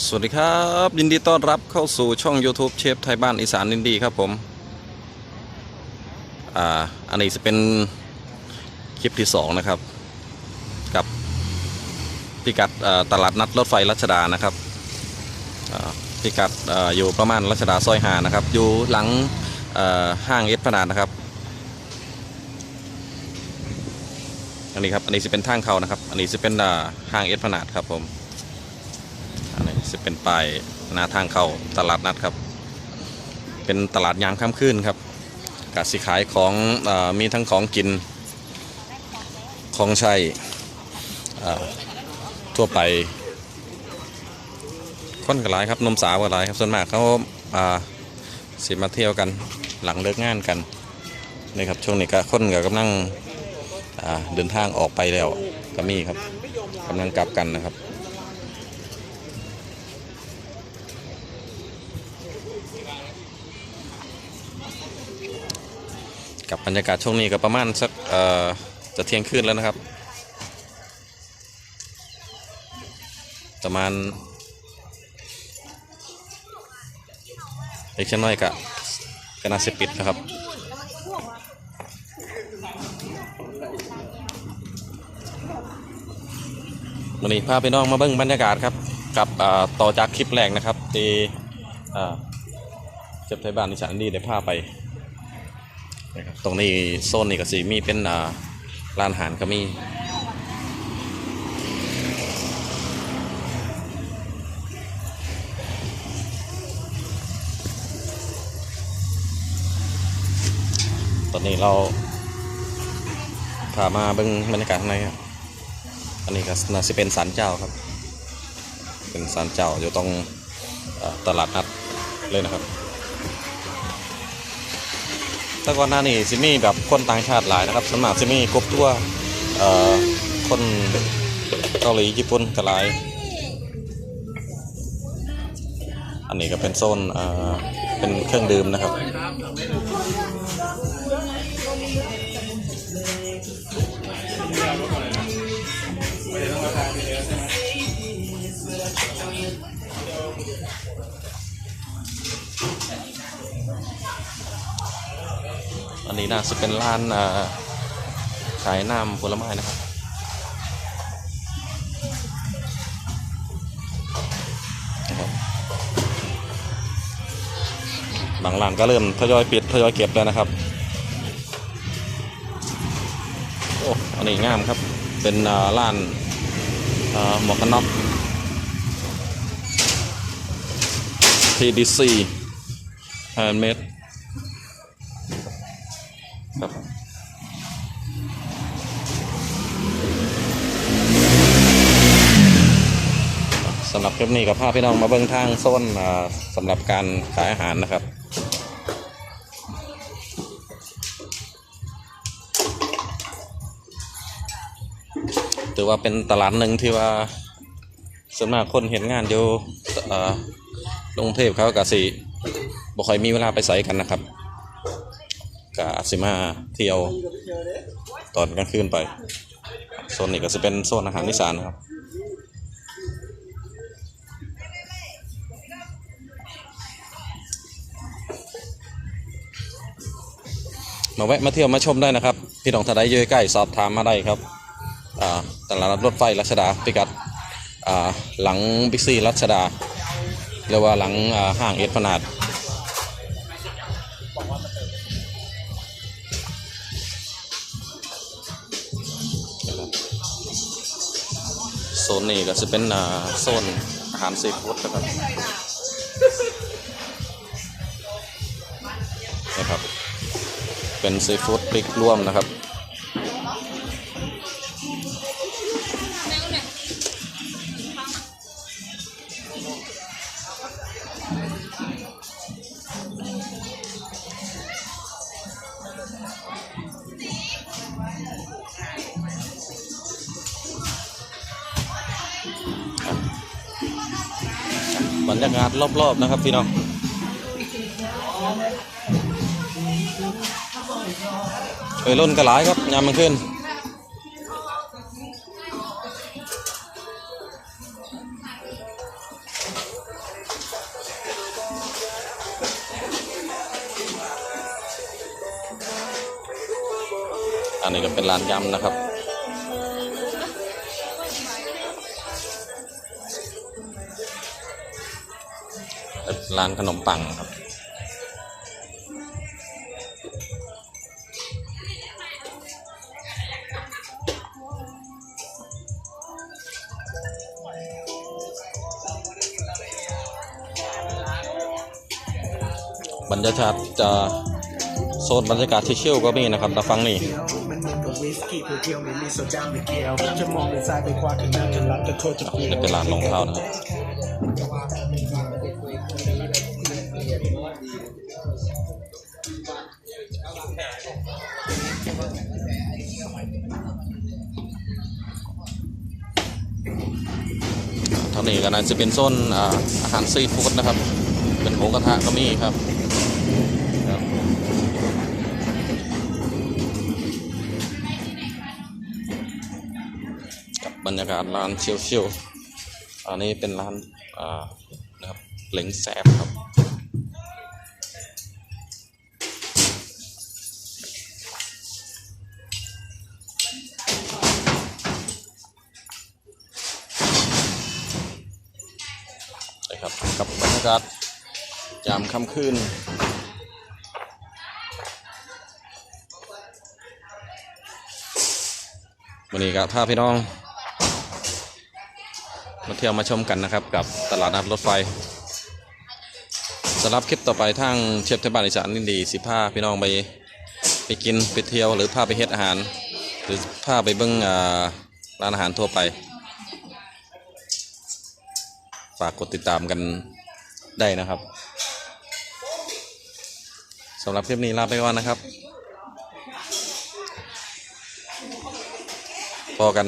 สวัสดีครับ ยินดีต้อนรับเข้าสู่ช่อง YouTube เชฟไทยบ้านอีสานอินดีครับผม อ่า อันนี้จะเป็นคลิปที่สองนะครับ กับพิกัดตลาดนัดรถไฟรัชดานะครับอ่าพิกัดออยู่ประมาณรัชดาซอยหานะครับ อยู่หลังห้างเอสพนาดนะครับ อันนี้ครับ อันนี้จะเป็นทางเขานะครับ อันนี้จะเป็นห้างเอสพนาดครับผม จะเป็นป้ายหน้าทางเข้าตลาดนัดครับ เป็นตลาดยามค่ำคืนครับกสิขายของอมีทั้งของกินของใช้ทั่วไปคนกระไรครับนมสาวกระไรครับส่วนมากเขาาสิมาเที่ยวกันหลังเลิกงานกันนี่ครับช่วงนี้ก็คนก็กำลังเดินทางออกไปแล้วก็มีครับกำลังกลับกันนะครับ กับบรรยากาศช่วงนี้ก็ประมาณสักจะเที่ยงคืนแล้วนะครับ ประมาณอีกชั่น้อยกะก็น่าจะปิดนะครับวันนี้พาไปน้องมาเบิ้งบรรยากาศครับกับต่อจากคลิปแรกนะครับที่เจ็บไทยบ้านนิสานดีได้พาไป นะครับตรงนี้โซนนี่ก็สีมีเป็นร้านอาหารก็มีตอนนี้เราพามาเบิ่งบรรยากาศข้างในครับอันนี้ก็น่าจะเป็นศาลเจ้าครับ เป็นศาลเจ้าอยู่ตรงตลาดนัดเลยนะครับ แต่ก่อนหน้านี้ซิมี่แบบคนต่างชาติหลายนะครับสวนมัครซิมี่กรุ๊ปทั่วเอ่อคนเกาหลีญี่ปุ่นก็หลาย อันนี้ก็เป็นโซนเอ่อเป็นเครื่องดื่มนะครับ อันนี้น่าจะเป็นร้านขายน้ำผลไม้นะครับบางร้านก็เริ่มทยอยปิดทยอยเก็บแล้วนะครับโอ้อันนี้งามครับ เป็นร้านหมวกกันน็อก TDC Handmade ครับสำหรับคลิปนี้กับพาพี่น้องมาเบิ่งทางโซนสำหรับการขายอาหารนะครับถือว่าเป็นตลาดหนึ่งที่ว่าส่วนมากคนเห็นงานอยู่กรุงเทพเขากะสิบ่ค่อยมีเวลาไปใส่กันนะครับ ก็อาจสิมาเที่ยวตอนกลางคืนไปโซนนี้ก็จะเป็นโซนอาหารอีสานนะครับมาแวะมาเที่ยวมาชมได้นะครับ พี่น้องท่านใดอยู่ใกล้สอบถามมาได้ครับอ่าตลาดนัดรถไฟรัชดาพิกัดหลังบิ๊กซีรัชดาหรือว่าหลังห้างเอสพนาด นนี้ก็จะเป็นอ่าโซนอาหารซีฟู้ดนะครับนะครับ เป็นซีฟู้ดพริกร่วมนะครับ บรรยากาศรอบๆนะครับพี่น้องเฮ้ยล่นกระหลายครับยามมันขึ้นอันนี้ก็เป็นลานยำนะครับ ร้านขนมปังครับ บรรยากาศจะโซนบรรยากาศที่เชี่ยวก็มีนะครับตาฟังนี่เที่ยวมันเหมือนกับวิสกี้เพียวๆมีโซดาไม่เกี่ยวจะมองไปซ้ายไปขวาถึงหน้าถึงหลังก็โทษจะเปลี่ยนี่นเป็นร้านรองเท้านะครับ ทางนี้ก็น่าจะเป็นโซนอาอาหารซีฟู้ดนะครับ เป็นหมูกระทะก็มีครับจับกับบรรยากาศร้านเชียวๆอันนี้เป็นร้านอ่านะครับเหล็งแสบครับ ครับกับบรรยากาศยามค่ำคืนวันนี้ก็พาพี่น้อง มาเที่ยวมาชมกันนะครับกับตลาดนัดรถไฟสำหรับคลิปต่อไปทางเชฟเทศบาลอีสานนินดีสิพาพี่น้องไปไปกินไปเที่ยวหรือพาไปเฮ็ดอาหาร หรือพาไปเบิ้งอ่าร้านอาหารทั่วไป ฝากกดติดตามกันได้นะครับสำหรับคลิปนี้ลาไปก่อนนะครับ พอกัน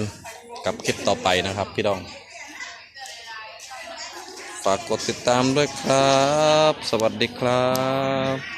กับคลิปต่อไปนะครับพี่ดอง ฝากกดติดตามด้วยครับ สวัสดีครับ